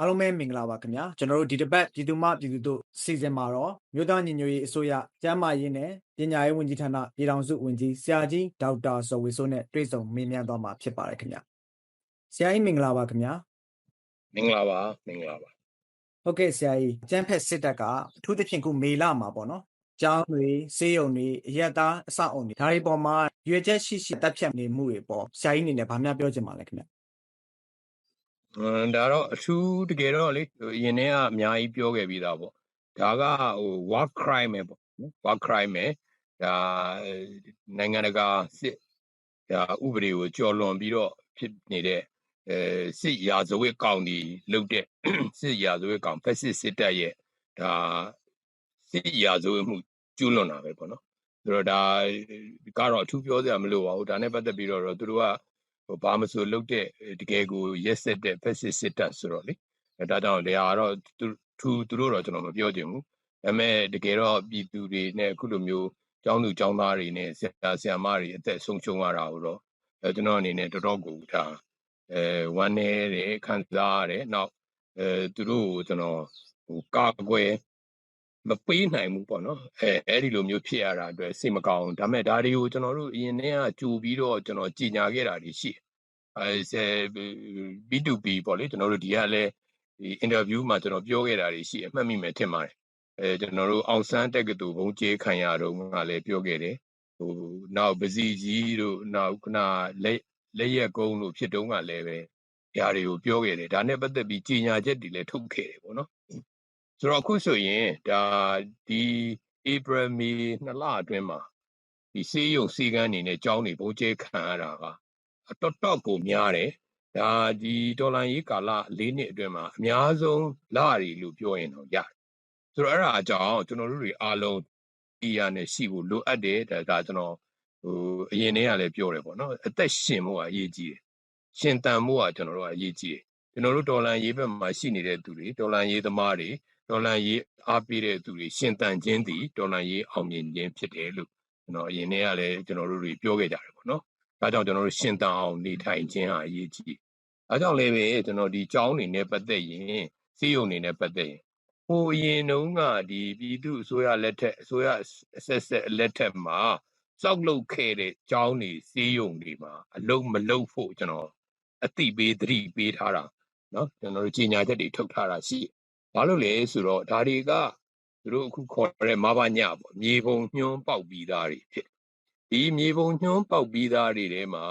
အားလုံးပဲမင်္ဂလာပါခင်ဗျာကျွန်တော်တို့ဒီတစ်ပတ်ပြည်သူ့မပြည်သူတို့စီစဉ်မှာတော့မြို့သားညီညွတ်ရေးအစိုးရကျန်းမာရေးနဲ့ပညာရေးဝန်ကြီးဌာနပြည်ထောင်စုဝန်ကြီးဆရာကြီးဒေါက်တာဇော်ဝေစိုးနဲ့တွေ့ဆုံမေးမြန်းသွားမှာဖြစ်ပါတယ်ခင်ဗျာဆရာကြီးမင်္ဂလာပါခင်ဗျာမင်္ဂလာပါမင်္ဂလာပါဟုတ်ကဲ့ဆရာကြီးကျန်းဖက်စစ်တပ်ကအထူးသဖြင့်ခုမေလာမှာပေါ့နော်ကျောင်းတွေစေယုံတွေအရက်သားအဆောက်အုံတွေဒါတွေပေါ်မှာရွေချက်ရှိရှိတက်ဖြတ်နေမှုတွေပေါ့ဆရာကြီးအနေနဲ့ဗာများပြောချင်ပါလဲခင်ဗျာအင်း ဒါတော့အထူးတကယ်တော့လေဟိုအရင်တည်းကအများကြီးပြောခဲ့ပြီးသားပေါ့ဒါကဟို war crime ပဲပေါ့နော် war crime ပဲဒါနိုင်ငံတကာစစ်ဒါဥပဒေကိုကျော်လွန်ပြီးတော့ဖြစ်နေတဲ့အဲစစ်ရာဇဝတ်ကောင်တွေလုတ်တဲ့စစ်ရာဇဝတ်ကောင်ဖက်စစ်စစ်တပ်ရဲ့ဒါစစ်ရာဇဝတ်မှုကျူးလွန်တာပဲပေါ့နော်ဆိုတော့ဒါကတော့အထူးပြောစရာမလိုပါဘူးဒါနဲ့ပတ်သက်ပြီးတော့သူတို့က ဟိုဘာမဆိုလုတ်တဲ့တကယ်ကိုရက်ဆက်တဲ့ဖက်စစ်စစ်တပ်ဆိုတော့လေအဲဒါကြောင့်လေဟာတော့သူသူသူတို့တော့ကျွန်တော်မပြောချင်ဘူးဒါပေမဲ့တကယ်တော့ပြည်သူတွေနဲ့အခုလိုမျိုးကျောင်းသူကျောင်းသားတွေနဲ့ဆရာဆရာမတွေအသက်ဆုံးရှုံးရတာကိုတော့အဲကျွန်တော်အနေနဲ့တော်တော်ကိုဒါအဲဝမ်းနေတယ်ခံစားရတယ်နောက်အဲသူတို့ကိုကျွန်တော်ဟိုကာကွယ် မပေးနိုင်ဘူးပေါ့နော်အဲအဲ့ဒီလိုမျိုးဖြစ်ရတာအတွက်စိတ်မကောင်းဒါပေမဲ့ဒါတွေကိုကျွန်တော်တို့အရင်တည်းကကြိုပြီးတော့ကျွန်တော်ကြီးညာခဲ့တာတွေရှိအဲဆယ် B2B ပေါ့လေကျွန်တော်တို့ဒီကလည်းဒီအင်တာဗျူးမှာကျွန်တော်ပြောခဲ့တာတွေရှိအမှတ်မိမယ်ထင်ပါတယ်အဲကျွန်တော်တို့အောင်ဆန်းတက်ကတူဘုံကျေးခံရတော့ကလည်းပြောခဲ့တယ်ဟိုနောက်ပစီကြီးတို့နောက်ခုနလက်လက်ရက်ကုန်းတို့ဖြစ်တုန်းကလည်းပဲဓာတ်တွေကိုပြောခဲ့တယ်ဒါနဲ့ပတ်သက်ပြီးကြီးညာချက်တွေလည်းထုတ်ခဲ့တယ်ပေါ့နော် ဆိုတော့အခုဆိုရင်ဒါဒီ April May နှစ်လအတွင်းမှာဒီစေးရုံစေးကန်းနေနဲ့ကြောင်းနေဘုံကျဲခံရတာကတော်တော်ကိုများတယ်ဒါဒီဒေါ်လာရေးကာလ၄နှစ်အတွင်းမှာအများဆုံးလရီလို့ပြောရင်တော့ရတယ်ဆိုတော့အဲ့ဒါအကြောင်းကျွန်တော်တို့တွေအားလုံးဒီရနဲ့ရှိဖို့လိုအပ်တယ်ဒါဒါကျွန်တော်ဟိုအရင်တည်းကလည်းပြောတယ်ပေါ့နော်အသက်ရှင်ဖို့ကအရေးကြီးတယ်ရှင်တန်ဖို့ကကျွန်တော်တို့ကအရေးကြီးတယ်ကျွန်တော်တို့ဒေါ်လာရေးဘက်မှာရှိနေတဲ့သူတွေဒေါ်လာရေးသမားတွေ ဒေါ်လာရေးအားပေးတဲ့သူတွေရှင်တန်ခြင်းသည်ဒေါ်လာရေးအောင်မြင်ခြင်းဖြစ်တယ်လို့ကျွန်တော်အရင်တည်းကလည်းကျွန်တော်တို့တွေပြောခဲ့ကြတယ်ပေါ့နော်။ဒါကြောင့်ကျွန်တော်တို့ရှင်တန်အောင်နေထိုင်ခြင်းဟာအရေးကြီးတယ်။အဲကြောင့်လည်းပဲကျွန်တော်ဒီကြောင်းနေနဲ့ပတ်သက်ရင်စီးရုံနေနဲ့ပတ်သက်ရင်ဟိုအရင်တုန်းကဒီပြည်သူအစိုးရလက်ထက်အစိုးရအဆက်ဆက်လက်ထက်မှာစောက်လုပ်ခဲ့တဲ့ကြောင်းနေစီးရုံတွေမှာအလုံးမလုံးဖို့ကျွန်တော်အတိပေးသတိပေးထားတာနော်ကျွန်တော်တို့ကြီးညာချက်တွေထုတ်ထားတာရှိတယ် ဘာလို့လဲဆိုတော့ဒါတွေကသူတို့အခုခေါ်တဲ့မဘာညပေါ့မြေပုံညှွန်းပေါက်ပြီးသားတွေဖြစ်ဒီမြေပုံညှွန်းပေါက်ပြီးသားတွေထဲမှာ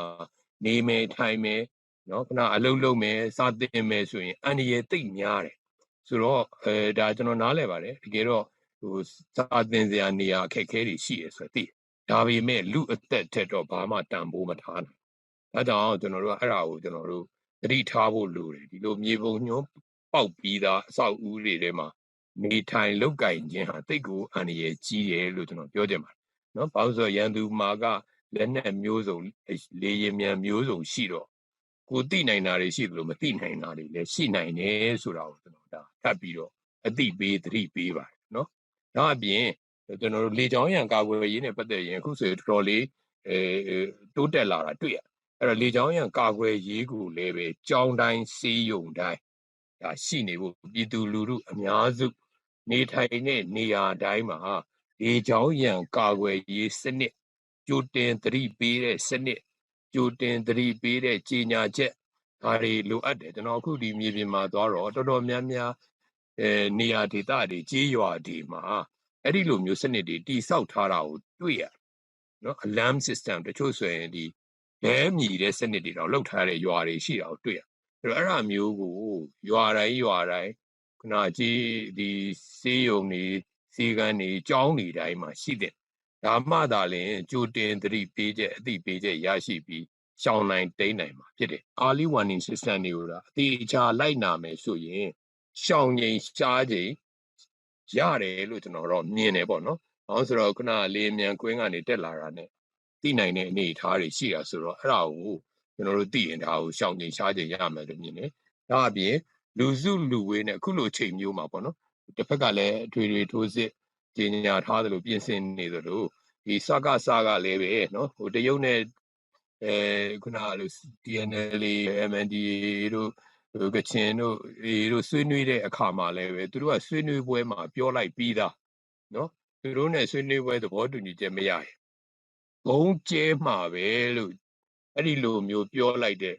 နေမယ်ထိုင်မယ်နော်ခဏအလုံးလုံးမယ်စသင်မယ်ဆိုရင်အန္တရာယ်သိပ်များတယ်ဆိုတော့အဲဒါကျွန်တော်နားလည်ပါတယ်တကယ်တော့ဟိုစာသင်စရာနေရာအခက်အခဲတွေရှိရဆိုတော့သိဒါပေမဲ့လူအသက်ထက်တော့ဘာမှတန်ဖိုးမထားနိုင်အဲကြောင့်ကျွန်တော်တို့ကအဲ့ဒါကိုကျွန်တော်တို့သတိထားဖို့လိုတယ်ဒီလိုမြေပုံညှွန်း ပေါက်ပြီးသားအဆောက်အဦတွေထဲမှာနေထိုင်လောက်ကင်ခြင်းဟာတိတ်ကိုအန္တရာယ်ကြီးတယ်လို့ကျွန်တော်ပြောချင်ပါတယ်နော်ဘာလို့ဆိုရန်သူမာကလက်နက်မျိုးစုံလေရင်မြန်မျိုးစုံရှိတော့ကိုသိနိုင်တာတွေရှိသလိုမသိနိုင်တာတွေလည်းရှိနိုင်တယ်ဆိုတာကိုကျွန်တော်ဒါထပ်ပြီးတော့အသိပေးသတိပေးပါတယ်နော်နောက်အပြင်ကျွန်တော်တို့လေကြောင်းရန်ကာကွယ်ရေးနဲ့ပတ်သက်ရင်အခုဆိုတော်တော်လေးအဲတိုးတက်လာတာတွေ့ရအဲ့တော့လေကြောင်းရန်ကာကွယ်ရေးကိုလည်းပဲကြောင်းတိုင်းစီးယုံတိုင်း ဒါရှိနေဖို့ပြည်သူလူထုအများစု နေထိုင်တဲ့နေရာတိုင်းမှာလေကြောင်းရန်ကာကွယ်ရေးစနစ်ကြိုတင်သတိပေးတဲ့စနစ်ကြိုတင်သတိပေးတဲ့ကြေညာချက်ဒါတွေလိုအပ်တယ်ကျွန်တော်အခုဒီမြေပြင်မှာသွားတော့တော်တော်များများအဲနေရာဒေသတွေကြေးရွာတွေမှာအဲ့ဒီလိုမျိုးစနစ်တွေတိစောက်ထားတာကိုတွေ့ရနော် alarm system တချို့ဆိုရင်ဒီလဲမြည်တဲ့စနစ်တွေတော့လောက်ထားတဲ့ရွာတွေရှိတာကိုတွေ့ရ အဲ့တော့အဲ့ဒါမျိုးကိုရွာတိုင်းရွာတိုင်းခုနကြီးဒီစေးရုံနေစီကန်းနေကြောင်းနေတိုင်းမှာရှိတဲ့ဒါမှသာလင်ကြိုတင်သတိပေးချက်အသိပေးချက်ရရှိပြီးရှောင်းနိုင်တိမ့်နိုင်မှာဖြစ်တယ် early warning system တွေကိုဒါအသေးချာလိုက်နာမယ်ဆိုရင်ရှောင်းငိမ်ရှားချိန်ရတယ်လို့ကျွန်တော်တော့မြင်တယ်ပေါ့နော်။ဘာလို့ဆိုတော့ခုနလေမြန်ကွင်းကနေတက်လာတာ ਨੇ သိနိုင်တဲ့အနေအထားတွေရှိတာဆိုတော့အဲ့ဒါကို ကျွန်တော်တို့သိရင်ဒါကိုရှောင်ကျင်ရှားကျင်ရမယ်လို့မြင်တယ်။ဒါအပြင်လူစုလူဝေးနဲ့အခုလိုချိန်မျိုးမှာပေါ့နော်။တစ်ဖက်ကလည်းအထွေထွေထိုးစစ်ကျင်ညာထားသလိုပြင်ဆင်နေသလိုဒီစကားစကားလည်းပဲနော်ဟိုတရုတ်နဲ့အဲခုနကလို DNL MNDA တို့ဟိုကချင်တို့ဒီတို့ဆွေးနွေးတဲ့အခါမှာလည်းပဲသူတို့ကဆွေးနွေးပွဲမှာပြောလိုက်ပြီးသားနော်သူတို့နဲ့ဆွေးနွေးပွဲသဘောတူညီချက်မရရင်ဘုံကျဲမှာပဲလို့ အဲ့ဒီလိုမျိုးပြောလိုက်တဲ့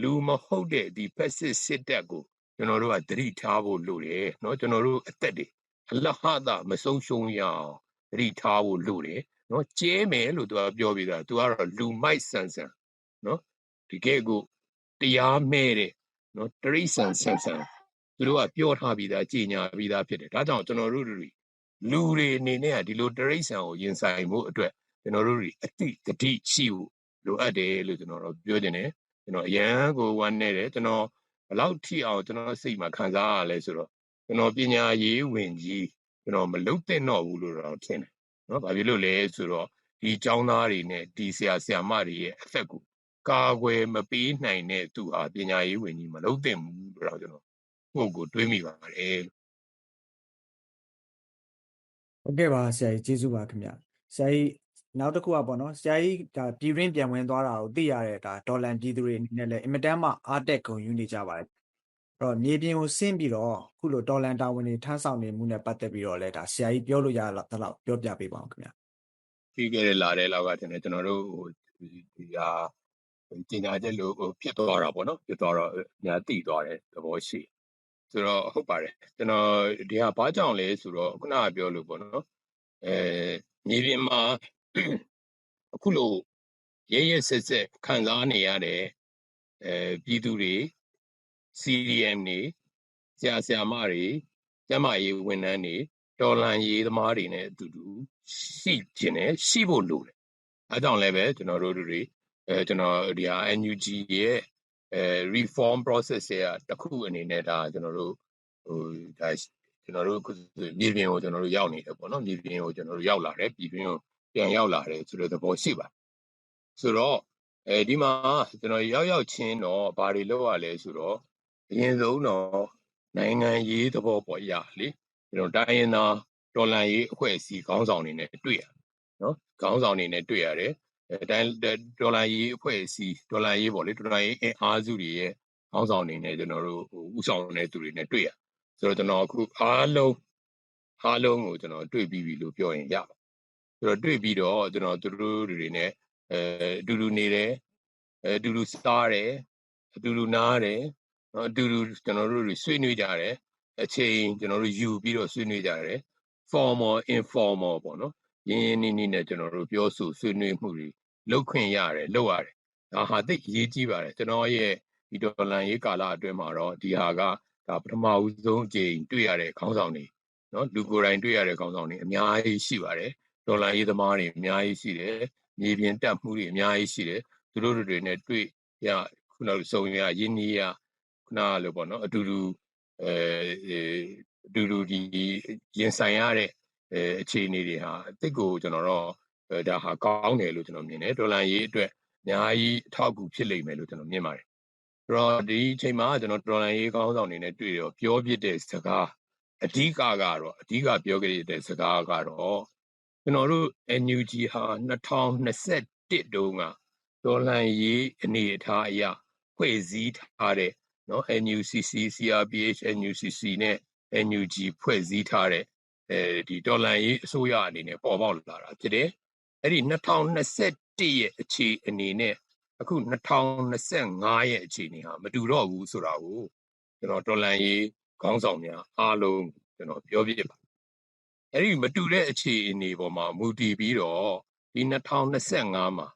လူမဟုတ်တဲ့ဒီဖက်စစ်စစ်တပ်ကိုကျွန်တော်တို့ကသတိထားဖို့လိုတယ်เนาะကျွန်တော်တို့အသက်တွေအလဟတာမဆုံးရှုံးရအောင်သတိထားဖို့လိုတယ်เนาะကျဲမယ်လို့သူကပြောပြီးသားသူကတော့လူမိုက်ဆန်ဆန်เนาะဒီကဲကိုတရားမဲ့တဲ့เนาะတရိษံဆန်ဆန်သူတို့ကပြောထားပြီးသားကြီးညာပြီးသားဖြစ်တယ်ဒါကြောင့်ကျွန်တော်တို့တွေလူတွေအနေနဲ့ကဒီလိုတရိษံကိုရင်ဆိုင်မှုအတွက်ကျွန်တော်တို့တွေအတိတတိရှိဖို့ လိုအပ်တယ်လို့ကျွန်တော်တို့ပြောချင်တယ်ကျွန်တော်အရန်ကိုဝမ်းနေတယ်ကျွန်တော်ဘလောက်ထိအောင်ကျွန်တော်စိတ်မှာခံစားရလဲဆိုတော့ကျွန်တော်ပညာရေးဝင်ကြီးကျွန်တော်မလုတ်တဲ့တော့ဘူးလို့တော့ထင်တယ်နော်ဘာဖြစ်လို့လဲဆိုတော့ဒီចောင်းသားတွေနဲ့ဒီဆရာဆရာမတွေရဲ့အသက်ကိုကာကွယ်မပေးနိုင်တဲ့သူဟာပညာရေးဝင်ကြီးမလုတ်တဲ့ဘူးလို့တော့ကျွန်တော်ကိုယ့်ကိုတွေးမိပါတယ်ဟုတ်ကဲ့ပါဆရာကြီးကျေးဇူးပါခင်ဗျဆရာကြီး နောက်တစ်ခုကပေါ့နော်ဆရာကြီးဒါပြည်ရင်းပြန်ဝင်သွားတာကိုသိရတဲ့ဒါဒေါ်လန်ပြည်သူတွေအနေနဲ့လည်းအင်မတန်မှအားတက်ဂုဏ်ယူနေကြပါတယ်အဲ့တော့မြေပြင်ကိုဆင်းပြီးတော့ခုလိုဒေါ်လန်တာဝန်တွေထမ်းဆောင်နေမှုနဲ့ပတ်သက်ပြီးတော့လည်းဒါဆရာကြီးပြောလို့ရတဲ့လောက်ပြောပြပေးပါအောင်ခင်ဗျပြီးခဲ့တဲ့လာတဲ့လောက်ကတင်တယ်ကျွန်တော်တို့ဟိုဒီဟာကျင်ညာချက်လို့ဟိုဖြစ်သွားတာပေါ့နော်ဖြစ်သွားတော့ညာတိသွားတယ်သဘောရှိဆိုတော့ဟုတ်ပါတယ်ကျွန်တော်ဒီဟာဘာကြောင့်လဲဆိုတော့ခုနကပြောလို့ပေါ့နော်အဲမြေပြင်မှာ အခုလို့ရဲရဲဆက်ဆက်ခံစားနေရတဲ့အဲပြည်သူတွေ CDM တွေဆရာဆရာမတွေကျမရေးဝန်ထမ်းတွေတော်လန်ရေးသမားတွေနဲ့အတူတူရှိခြင်းနဲ့ရှိဖို့လိုတယ်အဲကြောင့်လည်းပဲကျွန်တော်တို့တွေအဲကျွန်တော်ဒီဟာ NUG ရဲ့အဲ reform process ရဲ့တစ်ခုအနေနဲ့ဒါကျွန်တော်တို့ဟိုဒါကျွန်တော်တို့မြေပြင်ကိုကျွန်တော်တို့ရောက်နေတယ်ပေါ့နော်မြေပြင်ကိုကျွန်တော်တို့ရောက်လာတယ်ပြည်တွင်းကို ပြန်ရောက်လာတယ်ဆိုတဲ့သဘောရှိပါတယ်ဆိုတော့အဲဒီမှာကျွန်တော်ရောက်ရောက်ချင်းတော့ဘာတွေလုပ်ရလဲဆိုတော့အရင်ဆုံးတော့နိုင်ငံရေးသဘောပေါ်ရလေကျွန်တော်တိုင်းရင်းသားတော်လန်ရေးအဖွဲ့အစည်းခေါင်းဆောင်တွေနဲ့တွေ့ရနော်ခေါင်းဆောင်တွေနဲ့တွေ့ရတယ်အဲတိုင်းဒေါ်လာရေးအဖွဲ့အစည်းဒေါ်လာရေးပေါ့လေဒေါ်လာရေးအင်အားစုတွေရဲ့ခေါင်းဆောင်တွေနဲ့ကျွန်တော်တို့ဟိုဥဆောင်တဲ့သူတွေနဲ့တွေ့ရဆိုတော့ကျွန်တော်အခုအားလုံးအားလုံးကိုကျွန်တော်တွေ့ပြီးပြီလို့ပြောရင်ရပါ ဆိုတော့တွေ့ပြီးတော့ကျွန်တော်သူတို့တွေနဲ့အဲအတူတူနေတယ်အဲအတူတူစားတယ်အတူတူနားတယ်နော်အတူတူကျွန်တော်တို့တွေဆွေးနွေးကြတယ်အချိန်ကျွန်တော်တို့ယူပြီးတော့ဆွေးနွေးကြတယ် formal informal ပေါ့နော်ရင်းရင်းနှီးနှီးနဲ့ကျွန်တော်တို့ပြောဆိုဆွေးနွေးမှုတွေလုပ်ခွင့်ရတယ်လုပ်ရတယ်ဒါဟာသိအရေးကြီးပါတယ်ကျွန်တော်ရဲ့ဒီဒေါ်လာရေးကာလအတွင်းမှာတော့ဒီဟာကဒါပထမဦးဆုံးအကြိမ်တွေ့ရတဲ့ခေါင်းဆောင်တွေနော်လူကိုယ်တိုင်တွေ့ရတဲ့ခေါင်းဆောင်တွေအများကြီးရှိပါတယ် ဒေါ်လာရေးသမားတွေအများကြီးရှိတယ်မြေပြင်တက်မှုတွေအများကြီးရှိတယ်သူတို့တွေနဲ့တွေ့ရခုနကစုံရရင်းနှီးရခုနကလိုပေါ့နော်အတူတူအဲအတူတူဒီရင်ဆိုင်ရတဲ့အဲအခြေအနေတွေဟာအစ်ကိုကျွန်တော်တော့ဒါဟာကောင်းတယ်လို့ကျွန်တော်မြင်တယ်ဒေါ်လာရေးအတွက်အများကြီးအထောက်အကူဖြစ်လိမ့်မယ်လို့ကျွန်တော်မြင်ပါတယ်အဲ့တော့ဒီအချိန်မှာကျွန်တော်ဒေါ်လာရေးကောင်းဆောင်နေနဲ့တွေ့ရောပြောပြတဲ့စကားအဓိကကတော့အဓိကပြောခဲ့တဲ့စကားကတော့ ကျွန်တော်တို့ NUG ဟာ2021တုန်းကဒေါ်လာရေးအနေအထားအရဖွဲ့စည်းထားတဲ့နော် NUCC CRPH NUCC နဲ့ NUG ဖွဲ့စည်းထားတဲ့အဲဒီဒေါ်လာရေးအစိုးရအနေနဲ့ပေါ်ပေါက်လာတာဖြစ်တယ်အဲ့ဒီ2021ရဲ့အခြေအနေနဲ့အခု2025ရဲ့အခြေအနေဟာမတူတော့ဘူးဆိုတာကိုကျွန်တော်ဒေါ်လာရေးခေါင်းဆောင်များအားလုံးကျွန်တော်ပြောပြပါ အဲ့ဒီမတူတဲ့အခြေအနေပေါ်မှာမူတည်ပြီးတော့ဒီ2025မှာ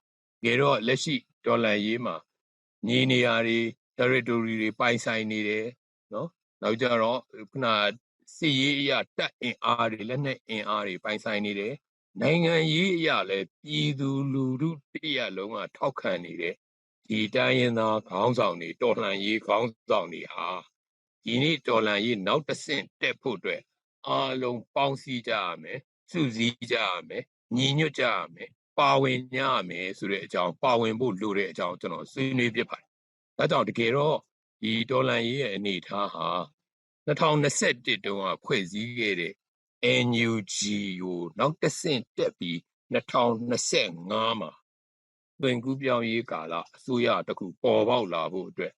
ကြတော့လက်ရှိဒေါ်လာရေးမှာညီနေရာတွေ territory တွေပိုင်ဆိုင်နေတယ်နော်နောက်ကြတော့ခုနစစ်ရေးအရာတပ်အင်အားတွေလက်နက်အင်အားတွေပိုင်ဆိုင်နေတယ်နိုင်ငံရေးအရာလည်းပြည်သူလူထုတရလုံးကထောက်ခံနေတဲ့ဒီတိုင်းရင်းသားခေါင်းဆောင်တွေတော်လှန်ရေးခေါင်းဆောင်တွေဟာဒီနေ့တော်လှန်ရေးနောက်တစ်ဆင့်တက်ဖို့အတွက် အားလုံးပေါင်းစည်းကြရမယ်စုစည်းကြရမယ်ညီညွတ်ကြရမယ်ပါဝင်ကြရမယ်ဆိုတဲ့အကြောင်းပါဝင်ဖို့လိုတဲ့အကြောင်းကျွန်တော်ဆွေးနွေးပြပါတယ်ဒါကြောင့်တကယ်တော့ဒီတော်လှန်ရေးရဲ့အနေအထားဟာ2021တုန်းကဖွဲ့စည်းခဲ့တဲ့ NUG ကိုနောက်တစ်ဆင့်တက်ပြီး2025မှာတွင်ကူးပြောင်းရေးကာလအစိုးရတစ်ခုပေါ်ပေါက်လာဖို့အတွက်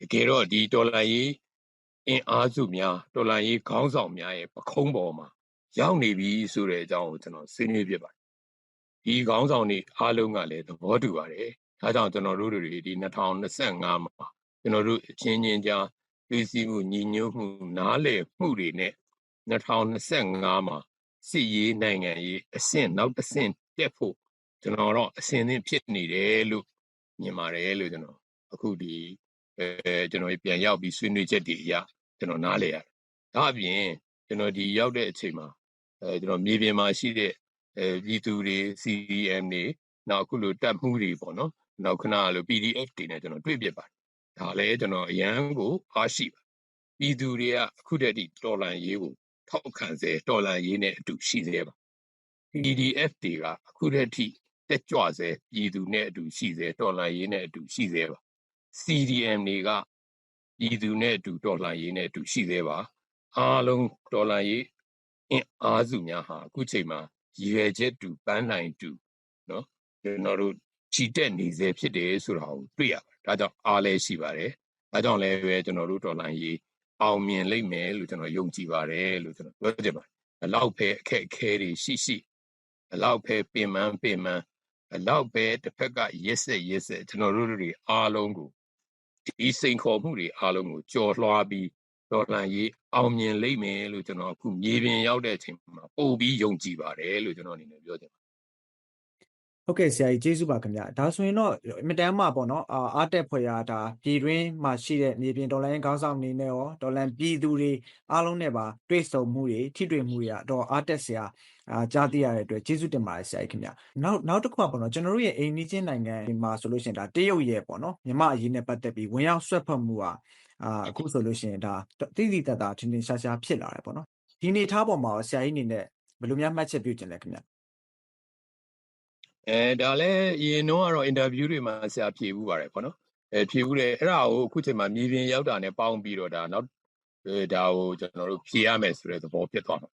တကယ်တော့ဒီတော်လှန်ရေး အင်အားစုများတော်လှန်ရေးခေါင်းဆောင်များရဲ့ပခုံးပေါ်မှာရောက်နေပြီဆိုတဲ့အကြောင်းကိုကျွန်တော်ဆွေးနွေးပြပါတယ်ဒီခေါင်းဆောင်တွေအားလုံးကလည်းသဘောတူပါတယ်ဒါကြောင့်ကျွန်တော်တို့တွေဒီ2025မှာကျွန်တော်တို့အချင်းချင်းကြားပြည်စည်းမှုညီညွတ်မှုနားလည်မှုတွေနဲ့2025မှာစစ်ရေးနိုင်ငံရေးအဆင့်နောက်တစ်ဆင့်တက်ဖို့ကျွန်တော်တော့အဆင်သင့်ဖြစ်နေတယ်လို့မြင်ပါတယ်လို့ကျွန်တော်အခုဒီအဲကျွန်တော်ပြန်ရောက်ပြီးဆွေးနွေးချက်တွေအရ ကျွန်တော်နားလည်ရတယ်။ဒါအပြင်ကျွန်တော်ဒီရောက်တဲ့အချိန်မှာအဲကျွန်တော်မြေပြင်မှာရှိတဲ့အဲပြည်သူတွေ CDM တွေနောက်အခုလိုတပ်မှုတွေပေါ့နော်။နောက်ခဏလို PDF တွေနဲ့ကျွန်တော်တွေ့ပြပါတယ်။ဒါလည်းကျွန်တော်အရန်ကိုအားရှိပါပြည်သူတွေကအခုတည်းကတော်လန်ရေးကိုထောက်ခံစေတော်လန်ရေးနဲ့အတူရှိသေးပါ PDF တွေကအခုတည်းကတက်ကြွစေပြည်သူနဲ့အတူရှိစေတော်လန်ရေးနဲ့အတူရှိသေးပါ CDM တွေက ပြည်သူနဲ့အတူတော်လှန်ရေးနဲ့အတူရှိသေးပါအားလုံးတော်လှန်ရေးအင်အားစုများဟာအခုချိန်မှာရွယ်ချက်တူပန်းနိုင်တူနော်ကျွန်တော်တို့ချီတက်နေစေဖြစ်တယ်ဆိုတာကိုတွေ့ရပါတယ်ဒါကြောင့်အားလည်းရှိပါတယ်ဒါကြောင့်လည်းပဲကျွန်တော်တို့တော်လှန်ရေးအောင်မြင်လိမ့်မယ်လို့ကျွန်တော်ယုံကြည်ပါတယ်လို့ကျွန်တော်ပြောချင်ပါတယ်အလောက်ပဲအခက်အခဲတွေရှိရှိအလောက်ပဲပင်ပန်းပင်ပန်းအလောက်ပဲတစ်ဖက်ကရစ်ဆက်ရစ်ဆက်ကျွန်တော်တို့တွေအားလုံးကို ဒီစိန်ခေါ်မှုတွေအားလုံးကိုကြော်လွှားပြီးတော်လှန်ရေးအောင်မြင်လိမ့်မယ်လို့ကျွန်တော်အခုမြေပြင်ရောက်တဲ့အချိန်မှာပို့ပြီးယုံကြည်ပါတယ်လို့ကျွန်တော်အနေနဲ့ပြောချင်ပါတယ် ဟုတ်ကဲ့ဆရာကြီးကျေးဇူးပါခင်ဗျာဒါဆိုရင်တော့အမတန်မှပေါ့နော်အာအားတက်ဖွယ်ရာဒါပြည်တွင်းမှာရှိတဲ့မြေပြင်ဒေါ်လာရင်းခေါင်းဆောင်အနေနဲ့ရောဒေါ်လာပြည်သူတွေအားလုံးနဲ့ပါတွေ့ဆုံမှုတွေထိတွေ့မှုတွေကတော့အားတက်ဆရာအာကြားသိရတဲ့အတွက်ကျေးဇူးတင်ပါတယ်ဆရာကြီးခင်ဗျနောက်နောက်တစ်ခုကပေါ့နော်ကျွန်တော်တို့ရဲ့အိမ်နီးချင်းနိုင်ငံမှာဆိုလို့ရှိရင်ဒါတရုတ်ရဲ့ပေါ့နော်မြန်မာအရေးနဲ့ပတ်သက်ပြီးဝင်ရောက်ဆွတ်ဖက်မှုကအာအခုဆိုလို့ရှိရင်ဒါတိတိတတ်တာထင်ထင်ရှားရှားဖြစ်လာတယ်ပေါ့နော်ဒီနေထားပေါ်မှာဆရာကြီးအနေနဲ့ဘယ်လိုများမှတ်ချက်ပြုချင်လဲခင်ဗျ အဲဒါလည်းအရင်တော့ကတော့အင်တာဗျူးတွေမှာဆရာဖြေဘူးပါတယ်ပေါ့နော်အဲဖြေဘူးတယ်အဲ့ဒါကိုအခုချိန်မှာမြေပြင်ရောက်တာနဲ့ပေါင်းပြီးတော့ဒါနောက်ဒါကိုကျွန်တော်တို့ဖြေရမယ်ဆိုတဲ့သဘောဖြစ်သွားမှာ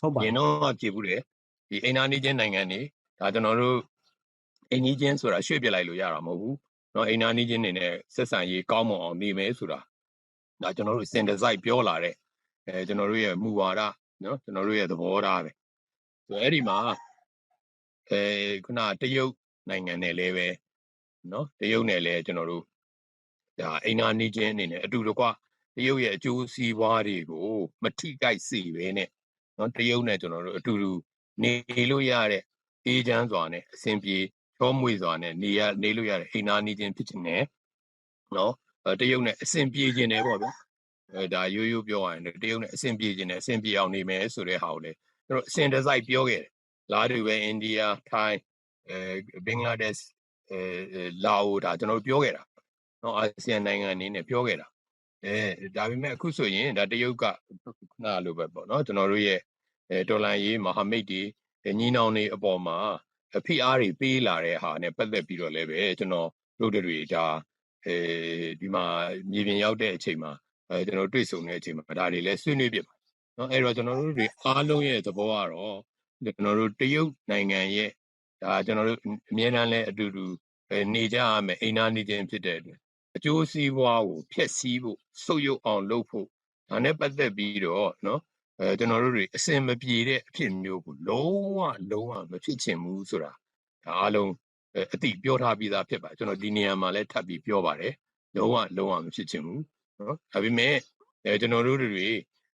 ဟုတ်ပါရင်တော့ဖြေဘူးတယ်ဒီအိန္ဒိယချင်းနိုင်ငံတွေဒါကျွန်တော်တို့အိန္ဒိချင်းဆိုတာရွှေ့ပြလိုက်လို့ရတာမဟုတ်ဘူးเนาะအိန္ဒိချင်းနေနဲ့ဆက်ဆံရေးကောင်းမွန်အောင်နေမယ်ဆိုတာဒါကျွန်တော်တို့စင်တစိုက်ပြောလာတဲ့အဲကျွန်တော်တို့ရဲ့မူဝါဒเนาะကျွန်တော်တို့ရဲ့သဘောထားပဲဆိုအဲ့ဒီမှာ အဲခုနတရုတ်နိုင်ငံနဲ့လည်းပဲနော်တရုတ်နဲ့လည်းကျွန်တော်တို့ဒါအိမ်နာနေခြင်းအနေနဲ့အတူတကွတရုတ်ရဲ့အကျိုးစီးပွားတွေကိုမထိကြိုက်စေပဲနဲ့နော်တရုတ်နဲ့ကျွန်တော်တို့အတူတူနေလို့ရတဲ့အေးချမ်းစွာနဲ့အဆင်ပြေချောမွေ့စွာနဲ့နေရနေလို့ရတဲ့အိမ်နာနေခြင်းဖြစ်ခြင်းနဲ့နော်တရုတ်နဲ့အဆင်ပြေခြင်းနဲ့ပေါ့ဗျအဲဒါရိုးရိုးပြောရရင်တရုတ်နဲ့အဆင်ပြေခြင်းနဲ့အဆင်ပြေအောင်နေမယ်ဆိုတဲ့ဟာကိုလေတို့အစဉ်တစိုက်ပြောခဲ့တယ် လာတူပဲအိန္ဒိယထိုင်းအဲဘင်္ဂလားဒေ့ရှ်အဲလာအိုဒါကျွန်တော်ပြောခဲ့တာနော်အာဆီယံနိုင်ငံအနေနဲ့ပြောခဲ့တာအဲဒါပေမဲ့အခုဆိုရင်ဒါတရုတ်ကခဏလိုပဲပေါ့နော်ကျွန်တော်တို့ရဲ့အဲဒေါ်လာရေးမဟာမိတ်တွေညီနောင်တွေအပေါ်မှာဖိအားတွေပေးလာတဲ့ဟာနဲ့ပတ်သက်ပြီးတော့လည်းပဲကျွန်တော်တို့တွေဒါအဲဒီမှာမြေပြင်ရောက်တဲ့အချိန်မှာအဲကျွန်တော်တွေ့ဆုံတဲ့အချိန်မှာဒါတွေလည်းဆွေးနွေးပြပါနော်အဲ့တော့ကျွန်တော်တို့တွေအားလုံးရဲ့သဘောကတော့ ကျွန်တော်တို့တရုတ်နိုင်ငံရဲ့ဒါကျွန်တော်တို့အမြဲတမ်းလဲအတူတူနေကြရမယ်အိမ်နာနေခြင်းဖြစ်တဲ့အတွက်အကျိုးစီးပွားကိုဖျက်ဆီးဖို့ဆုပ်ယုပ်အောင်လုပ်ဖို့ဒါနဲ့ပတ်သက်ပြီးတော့နော်အဲကျွန်တော်တို့တွေအစင်မပြေတဲ့အဖြစ်မျိုးကိုလုံးဝလုံးဝမဖြစ်ချင်ဘူးဆိုတာဒါအားလုံးအတိပြောထားပြီးသားဖြစ်ပါကျွန်တော်ဒီနေရာမှာလည်းထပ်ပြီးပြောပါတယ်လုံးဝလုံးဝမဖြစ်ချင်ဘူးနော်ဒါပေမဲ့အဲကျွန်တော်တို့တွေ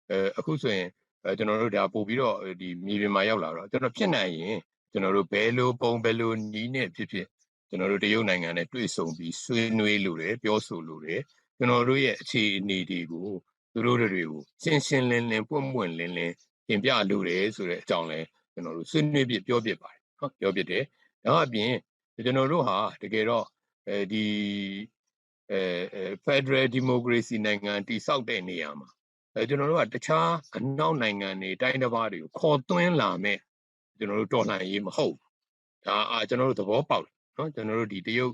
အဲအခုဆိုရင် အဲကျွန်တော်တို့ဒါပို့ပြီးတော့ဒီမြေပြင်မှာရောက်လာတော့ကျွန်တော်ဖြစ်နိုင်ရင်ကျွန်တော်တို့ဘယ်လိုပုံဘယ်လိုနီးနဲ့ဖြစ်ဖြစ်ကျွန်တော်တို့တရုတ်နိုင်ငံနဲ့တွေ့ဆုံပြီးဆွေးနွေးလို့တယ်ပြောဆိုလို့တယ်ကျွန်တော်တို့ရဲ့အခြေအနေတွေကိုသူတို့တွေကိုရှင်းရှင်းလင်းလင်းပွင့်ပွင့်လင်းလင်းပြင်ပြလို့တယ်ဆိုတဲ့အကြောင်းလဲကျွန်တော်တို့ဆွေးနွေးပြပြောပြပါတယ်နော်ပြောပြတယ်ဒါအပြင်ကျွန်တော်တို့ဟာတကယ်တော့အဲဒီအဲ Federal Democracy နိုင်ငံတိဆောက်တဲ့နေရာမှာ အဲကျွန်တော်တို့ကတခြားအနောက်နိုင်ငံတွေတိုင်းတစ်ပါးတွေကိုခေါ်သွင်းလာမဲ့ကျွန်တော်တို့တော်လှန်ရေးမဟုတ်ဒါအာကျွန်တော်တို့သဘောပေါက်တယ်နော်ကျွန်တော်တို့ဒီတရုတ်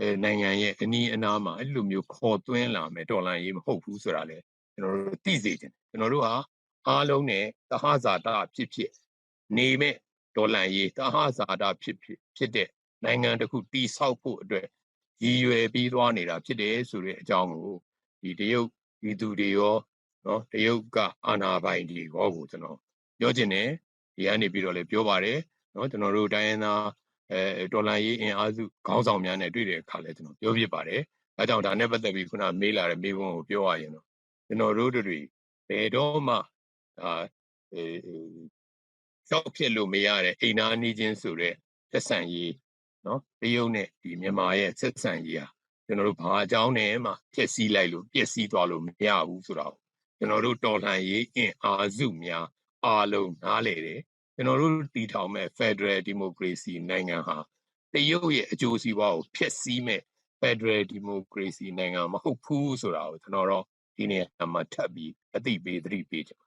အဲနိုင်ငံရဲ့အနီးအနားမှာအဲ့လိုမျိုးခေါ်သွင်းလာမဲ့တော်လှန်ရေးမဟုတ်ဘူးဆိုတာလေကျွန်တော်တို့သိစေချင်တယ်ကျွန်တော်တို့ဟာအားလုံးနဲ့တဟဇာတာဖြစ်ဖြစ်နေမဲ့ဒေါ်လန်ရေးတဟဇာတာဖြစ်ဖြစ်ဖြစ်တဲ့နိုင်ငံတစ်ခုတိဆောက်ဖို့အတွက်ရည်ရွယ်ပြီးသွားနေတာဖြစ်တယ်ဆိုတဲ့အကြောင်းကိုဒီတရုတ်ဒီသူတွေရော နော်တရုတ်ကအာဏာပိုင်တွေရောကိုကျွန်တော်ပြောချင်တယ်ဒီကနေပြီးတော့လည်းပြောပါတယ်နော်ကျွန်တော်တို့တိုင်းရင်းသားအဲဒေါ်လာရေးအင်အားစုခေါင်းဆောင်များနဲ့တွေ့တဲ့အခါလဲကျွန်တော်ပြောပြပါတယ်အဲကြောင့်ဒါနဲ့ပတ်သက်ပြီးခုနမေးလာတဲ့မေးခွန်းကိုပြောရရင်တော့ကျွန်တော်တို့တွေဘယ်တော့မှအာအဲရှောက်ဖြစ်လို့မရတဲ့အိမ်နာနေချင်းဆိုတဲ့သက်ဆန်ရေးနော်တရုတ်နဲ့ဒီမြန်မာရဲ့ဆက်ဆံရေးဟာကျွန်တော်တို့ဘာအကြောင်းနဲ့မှဖြည့်ဆည်းလိုက်လို့ပြည့်စည်သွားလို့မရဘူးဆိုတော့ကျွ န်တော်တို့တော်လှန်ရေးအင်အားစုများအားလုံးနားလေတယ်ကျွန်တော်တို့တည်ထောင်မဲ့ Federal Democracy နိုင်ငံဟာတရုတ်ရဲ့အကျိုးစီးပွားကိုဖျက်ဆီးမဲ့ Federal Democracy နိုင်ငံမဟုတ်ဘူးဆိုတာကိုကျွန်တော်တို့ဒီနေ့အမှထပ်ပြီးအသိပေးသတိပေးချင်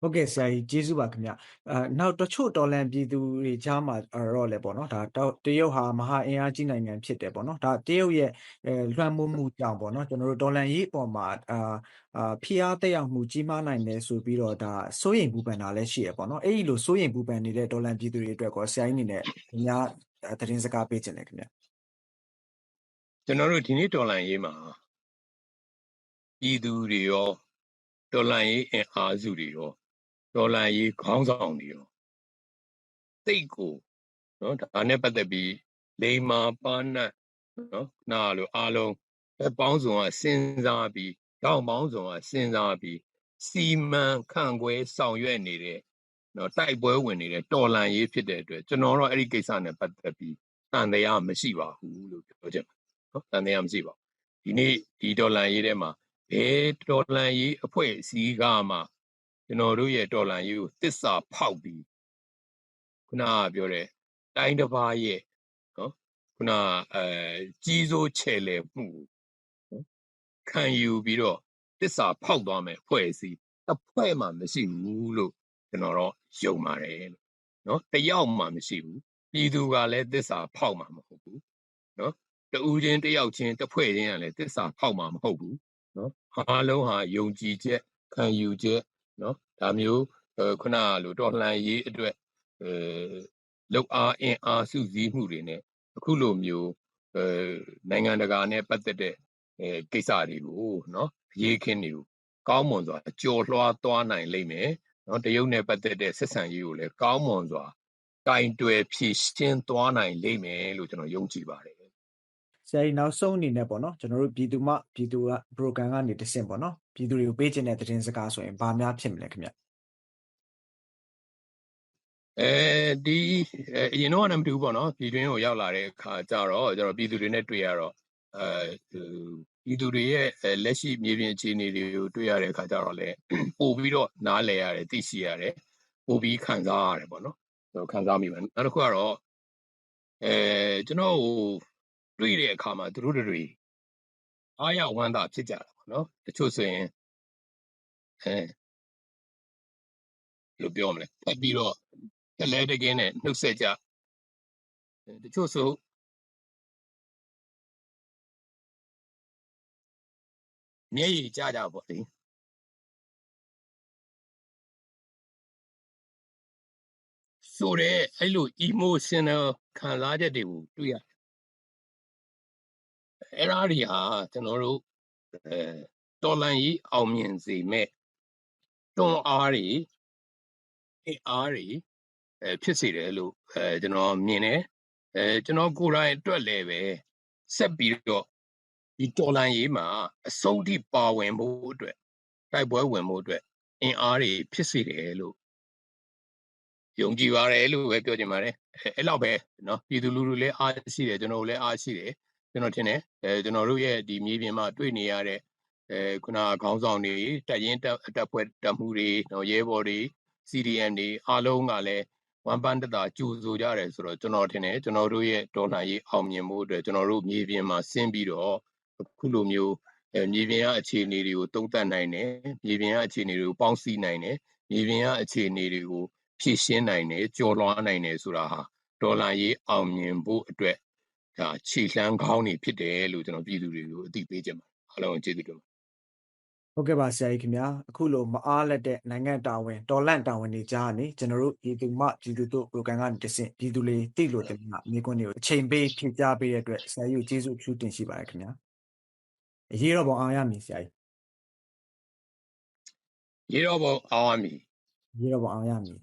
ဟုတ်ကဲ့ဆရာကြီးကျေးဇူးပါခင်ဗျအဲနောက်တချို့တော်လန်ပြည်သူတွေကြားမှာတော့လေပေါ့နော်ဒါတရုတ်ဟာမဟာအင်အားကြီးနိုင်ငံဖြစ်တယ်ပေါ့နော်ဒါတရုတ်ရဲ့အဲလွှမ်းမိုးမှုကြောင့်ပေါ့နော်ကျွန်တော်တို့တော်လန်ရေးအပေါ်မှာအာအာဖိအားတက်ရောက်မှုကြီးမားနိုင်တယ်ဆိုပြီးတော့ဒါစိုးရိမ်ပူပန်တာလည်းရှိရပေါ့နော်အဲ့ဒီလိုစိုးရိမ်ပူပန်နေတဲ့တော်လန်ပြည်သူတွေအတွက်ကောဆရာကြီးအနေနဲ့အများသတင်းစကားပေးခြင်းလေခင်ဗျကျွန်တော်တို့ဒီနေ့တော်လန်ရေးမှာပြည်သူတွေရောတော်လန်ရေးအင်အားစုတွေရော ဒေါ်လာရေးခေါင်းဆောင်တွေရောတိတ်ကိုနော်ဒါနဲ့ပတ်သက်ပြီးလိမ္မာပါဏတ်နော်နာလို့အားလုံးအပေါင်းစုံကစဉ်းစားပြီးတောင်ပေါင်းစုံကစဉ်းစားပြီးစီမံခန့်ခွဲဆောင်ရွက်နေတဲ့နော်တိုက်ပွဲဝင်နေတဲ့တော်လန်ရေးဖြစ်တဲ့အတွက်ကျွန်တော်တို့အဲ့ဒီကိစ္စနဲ့ပတ်သက်ပြီးတန်တရားမရှိပါဘူးလို့ပြောချင်ပါတယ်နော်တန်တရားမရှိပါဘူးဒီနေ့ဒီဒေါ်လာရေးထဲမှာဘယ်ဒေါ်လာရေးအဖွဲ့အစည်းကမှ ကျွန်တော်တို့ရဲ့တော်လန်ရေးကိုတစ္ဆာဖောက်ပြီးခုနကပြောတဲ့တိုင်းတစ်ပါးရဲ့နော်ခုနအဲကြီးစိုးချဲ့လေမှုနော်ခံယူပြီးတော့တစ္ဆာဖောက်သွားမယ်ဖွဲ့စည်းတစ်ဖွဲ့မှမရှိဘူးလို့ကျွန်တော်တော့ယုံပါတယ်လို့နော်တယောက်မှမရှိဘူးပြည်သူကလည်းတစ္ဆာဖောက်မှာမဟုတ်ဘူးနော်တူးချင်းတယောက်ချင်းတစ်ဖွဲ့ချင်းကလည်းတစ္ဆာဖောက်မှာမဟုတ်ဘူးနော်အားလုံးဟာယုံကြည်ချက်ခံယူချက် နော်ဒါမျိုးခုနကလိုတော်လှန်ရေးအတွက်အဲလောက်အားအင်အားစုစည်းမှုတွေနဲ့အခုလိုမျိုးအဲနိုင်ငံတကာနဲ့ပတ်သက်တဲ့အဲကိစ္စတွေကိုနော်အရေးခင်းတွေကိုကောင်းမွန်စွာအကျော်လွှားသွားနိုင်လိမ့်မယ်နော်တရုတ်နဲ့ပတ်သက်တဲ့ဆက်ဆံရေးကိုလည်းကောင်းမွန်စွာကင်တွယ်ဖြည့်ရှင်းသွားနိုင်လိမ့်မယ်လို့ကျွန်တော်ယုံကြည်ပါတယ် ဆရာကြီးနောက်ဆုံးအနေနဲ့ပေါ့နော်ကျွန်တော်တို့ပြည်သူမှပြည်သူက program ကနေတဆင့်ပေါ့နော်ပြည်သူတွေကိုပေးခြင်းတဲ့သတင်းစကားဆိုရင်ဘာများဖြစ်မလဲခင်ဗျအဲဒီအရင်တော့လည်းမတူဘူးပေါ့နော်ပြည်တွင်းကိုရောက်လာတဲ့အခါကျတော့ကျွန်တော်ပြည်သူတွေနဲ့တွေ့ရတော့အဲပြည်သူတွေရဲ့လက်ရှိမြေပြင်အခြေအနေတွေကိုတွေ့ရတဲ့အခါကျတော့လေပို့ပြီးတော့နားလည်ရတယ်သိရှိရတယ်ပို့ပြီးခံစားရတယ်ပေါ့နော်ကျွန်တော်ခံစားမိပါတယ်နောက်တစ်ခုကတော့အဲကျွန်တော်ဟို တွေ့တဲ့အခါမှာသူတို့တွေအားရဝမ်းသာဖြစ်ကြတာပေါ့နော်တချို့ဆိုရင်အဲလို့ပြောမလဲဖက်ပြီးတော့တလဲတကင်းနဲ့နှုတ်ဆက်ကြတချို့ဆိုမျက်ရည်ကျကြပေါ့လေဆိုတော့အဲ့လို emotional ခံစားချက်တွေကိုတွေ့ရတယ် အဲ့ဒါတွေဟာကျွန်တော်တို့အဲတော်လန်ကြီးအောင်မြင်စေမဲ့တွန်းအားတွေအားတွေအဲဖြစ်စေတယ်လို့အဲကျွန်တော်မြင်တယ်အဲကျွန်တော်ကိုယ်တိုင်အတွက်လည်းပဲဆက်ပြီးတော့ဒီတော်လန်ရေးမှာအဆုံးထိပါဝင်ဖို့အတွက်တိုက်ပွဲဝင်ဖို့အတွက်အင်အားတွေဖြစ်စေတယ်လို့ယုံကြည်ပါတယ်လို့ပဲပြောချင်ပါတယ်အဲ့လောက်ပဲเนาะပြည်သူလူထုလည်းအားရှိတယ်ကျွန်တော်တို့လည်းအားရှိတယ် ကျွန်တော်ထင်တယ်အဲကျွန်တော်တို့ရဲ့ဒီမြေပြင်မှာတွေ့နေရတဲ့အဲခုနခေါင်းဆောင်တွေတက်ရင်တက်ဖွဲ့တက်မှုတွေနော်ရဲဘော်တွေ CDM တွေအားလုံးကလည်းဝမ်ပန်းတတာကြိုဆိုကြတယ်ဆိုတော့ကျွန်တော်ထင်တယ်ကျွန်တော်တို့ရဲ့ဒေါ်လာရေးအောင်မြင်မှုအတွက်ကျွန်တော်တို့မြေပြင်မှာဆင်းပြီးတော့အခုလိုမျိုးအဲမြေပြင်ကအခြေအနေတွေကိုတုံ့တက်နိုင်တယ်မြေပြင်ကအခြေအနေတွေကိုပေါင်းစည်းနိုင်တယ်မြေပြင်ကအခြေအနေတွေကိုဖြည့်ရှင်းနိုင်တယ်ကြော်လွှားနိုင်တယ်ဆိုတာဟာဒေါ်လာရေးအောင်မြင်ဖို့အတွက် ဒါခြေလှမ်းကောင်းနေဖြစ်တယ်လို့ကျွန်တော်ပြည်သူတွေကိုအသိပေးချင်ပါတယ်အားလုံးကျေးဇူးတင်ပါတယ်ဟုတ်ကဲ့ပါဆရာကြီးခင်ဗျာအခုလိုမအားလက်တဲ့နိုင်ငံတာဝန်တော်လန့်တာဝန်တွေကြားနေကျွန်တော်တို့ပြည်သူမှပြည်သူတို့ program ကနေတဆင့်ပြည်သူလေးတိလို့တင်မှာမိကွန်းတွေကိုအချိန်ပေးဖြည့်ကြားပေးတဲ့အတွက်ဆရာကြီးကိုကျေးဇူးအထူးတင်ရှိပါတယ်ခင်ဗျာအရေးတော်ပုံအောင်ရမည်ဆရာကြီးရေတော့ဘုံအောင်ရမည်အရေးတော်ပုံအောင်ရမည်